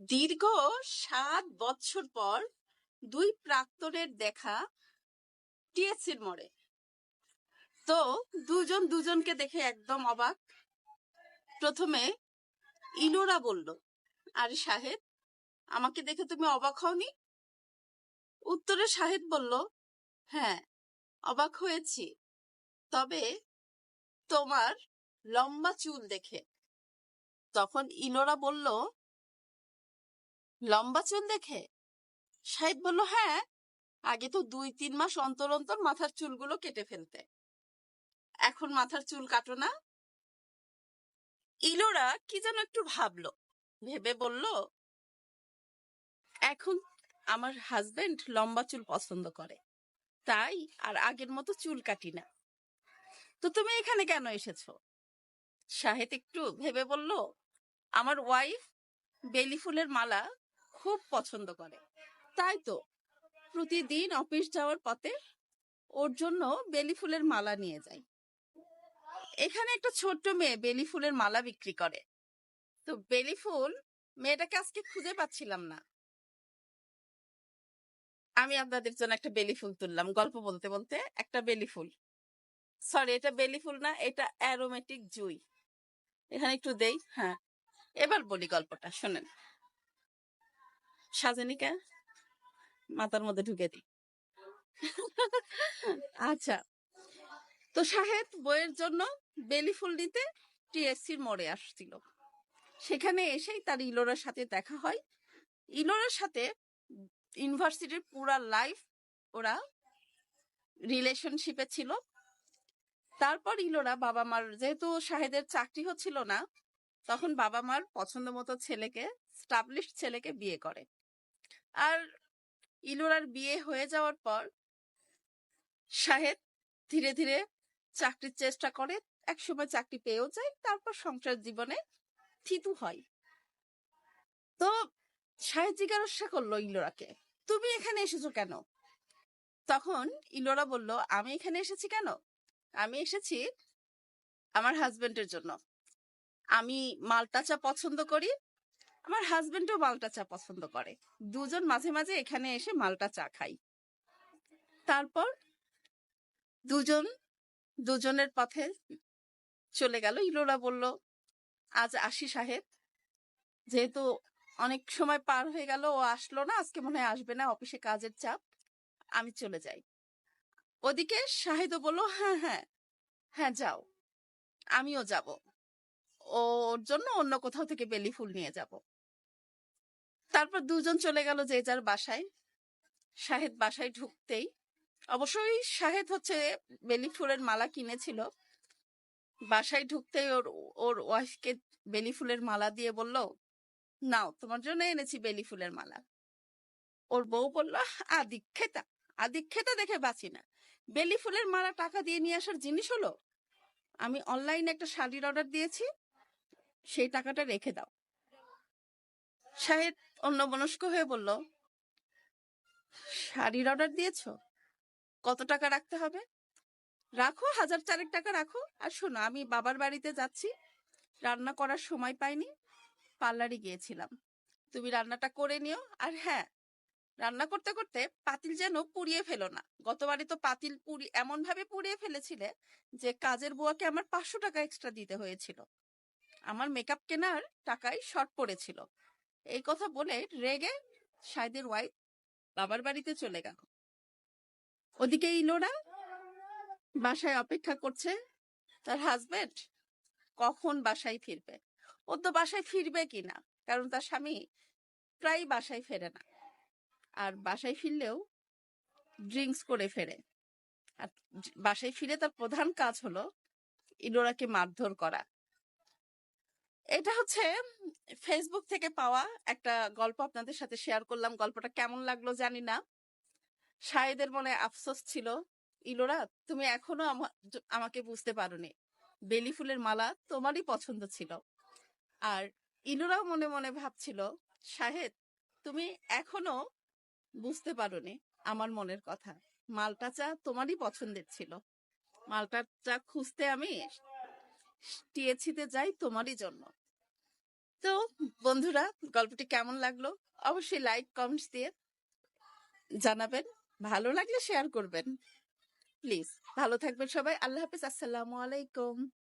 দীর্ঘ সাত বছর পর দুই প্রাক্তনের দেখা টিএসসির মোড়ে। তো দুজন দুজনকে দেখে একদম অবাক। প্রথমে ইলোরা বলল, আরে সাহেব, আমাকে দেখে তুমি অবাক হওনি? উত্তরে সাহেব বলল হ্যাঁ অবাক হয়েছি। তবে তোমার লম্বা চুল দেখে। তখন ইনোরা বলল লম্বা চুল দেখে? শাহিদ বলল হ্যাঁ আগে তো দুই, তিন মাস অন্তর অন্তর মাথার চুলগুলো কেটে ফেলতে। এখন মাথার চুল কাটো না। ইলোরা কি যেন একটু ভাবলো, ভেবে বলল, এখন আমার হাজবেন্ড লম্বা চুল পছন্দ করে, তাই আর আগের মতো চুল কাটি না। তো তুমি এখানে কেন এসেছ? শাহেদ একটু ভেবে বলল, আমার ওয়াইফ বেলি ফুলের মালা খুব পছন্দ করে। তাই তো, প্রতিদিন অফিস যাওয়ার পথে ওর জন্য বেলি ফুলের মালা নিয়ে যাই। এখানে একটা ছোট্ট মেয়ে বেলি ফুলের মালা বিক্রি করে। তো বেলি ফুল মেয়েটাকে আজকে খুঁজে পাচ্ছিলাম না। আমি আপনাদের জন্য একটা বেলি ফুল তুললাম, গল্প বলতে বলতে একটা বেলি ফুল। সরি এটা বেলি ফুল না, এটা অ্যারোমেটিক জুই। এখানে একটু দেই হ্যাঁ। এবার বলি গল্পটা, শোনেন। সাজেনিকা মাথার মধ্যে ঢুকে দিই আচ্ছা। তো শাহেদ বইয়ের জন্য বেলি ফুল নিতে টিএসসির মোড়ে আসছিল। সেখানে এসেই তার ইলোরার সাথে দেখা হয়। ইলোরার সাথে ইউনিভার্সিটির পুরা লাইফ ওরা রিলেশনশিপে ছিল। তারপর ইলোরা বাবা মার যেহেতু শাহেদের চাকরি হচ্ছিল না, তখন বাবা মার পছন্দ মতো ছেলেকে, স্টাবলিশ ছেলেকে বিয়ে করে। আর ইলোরার বিয়ে হয়ে যাওয়ার পর শাহেদ ধীরে ধীরে চাকরির চেষ্টা করে, একসময় চাকরি পেয়েও যায়, তারপর সংসার জীবনে থিতু হয়। তো শাহেদ জিজ্ঞাসা করল ইলোরাকে, তুমি এখানে এসেছ কেন? তখন ইলোরা বলল, আমি এখানে এসেছি কেন? আমি এসেছি আমার হাজবেন্ডের জন্য। আমি মালটা চা পছন্দ করি আমার হাজবেন্ডও মালটা চা পছন্দ করে। দুজন মাঝে মাঝে এখানে এসে মালটা চা খাই। তারপর দুজন, দুজনের পথে চলে গেল। ইলোরা বলল, আজ আসি সাহেব। যেহেতু অনেক সময় পার হয়ে গেল, ও আসলো না। আজকে মনে হয় আসবে না। অফিসে কাজের চাপ। আমি চলে যাই। ওদিকে শাহিদও বলল হ্যাঁ হ্যাঁ হ্যাঁ যাও। আমিও যাব। ওর জন্য অন্য কোথাও থেকে বেলি ফুল নিয়ে যাব। তারপর দুজন চলে গেল যে যার বাসায়। শাহেদ বাসায় ঢুকতেই। অবশ্যই শাহেদ হচ্ছে বেলি ফুলের মালা কিনেছিল। বাসায় ঢুকতেই ওর ওর ওয়াইফকে বেলি ফুলের মালা দিয়ে বলল, নাও, তোমার জন্য এনেছি বেলি ফুলের মালা। ওর বউ বলল, আদিক্ষেতা আদিক্ষেতা দেখে বাঁচি না। বেলি ফুলের মালা টাকা দিয়ে নিয়ে আসার জিনিস হলো, আমি অনলাইনে একটা শাড়ির অর্ডার দিয়েছি, সেই টাকাটা রেখে দাও। শাহেদ অন্য মনস্ক হয়ে বলল, শাড়ির অর্ডার দিয়েছ? কত টাকা রাখতে হবে? রাখো, হাজার চারেক টাকা রাখো। আর শোনো, আমি বাবার বাড়িতে যাচ্ছি। রান্না করার সময় পাইনি। পার্লারে গিয়েছিলাম। তুমি রান্নাটা করে নিও। আর হ্যাঁ রান্না করতে করতে পাতিল যেন পুড়িয়ে ফেলো না। গতবারে তো পাতিল পুড়ি এমন ভাবে পুড়িয়ে ফেলেছিলে যে কাজের বুয়াকে আমার পাঁচশো টাকা এক্সট্রা দিতে হয়েছিল। আমার মেকআপ কেনার টাকায় শর্ট পড়েছিল। এই কথা বলে রেগে সাইদের ওয়াইফ বাবার বাড়িতে চলে গেল। ওদিকে ইলোরা বাসায় অপেক্ষা করছে তার হাজবেন্ড কখন বাসায় ফিরবে? ও তো বাসায় ফিরবে কিনা? কারণ তার স্বামী প্রায় বাসায় ফেরে না। আর বাসায় ফিরলেও ড্রিঙ্কস করে ফেরে। আর বাসায় ফিরে তার প্রধান কাজ হলো ইলোরাকে মারধর করা। এটা হচ্ছে ফেসবুক থেকে পাওয়া একটা গল্প আপনাদের সাথে শেয়ার করলাম। গল্পটা কেমন লাগল জানি না। শাহেদের মনে আফসোস ছিল, ইলোরা, তুমি এখনও আমাকে বুঝতে পারোনি। বেলি ফুলের মালা তোমারই পছন্দ ছিল। আর ইলোরাও মনে মনে ভাবছিল, শাহেদ, তুমি এখনও বুঝতে পারোনি আমার মনের কথা। মালটা চা তোমারই পছন্দের ছিল। মালটা চা খুঁজতে আমি টিএছিতে যাই তোমারই জন্য। তো বন্ধুরা, গল্পটি কেমন লাগল? অবশ্যই লাইক কমেন্টস দিয়ে জানাবেন। ভালো লাগলে শেয়ার করবেন। প্লিজ ভালো থাকবেন সবাই। আল্লাহ হাফিজ। আসসালামু আলাইকুম।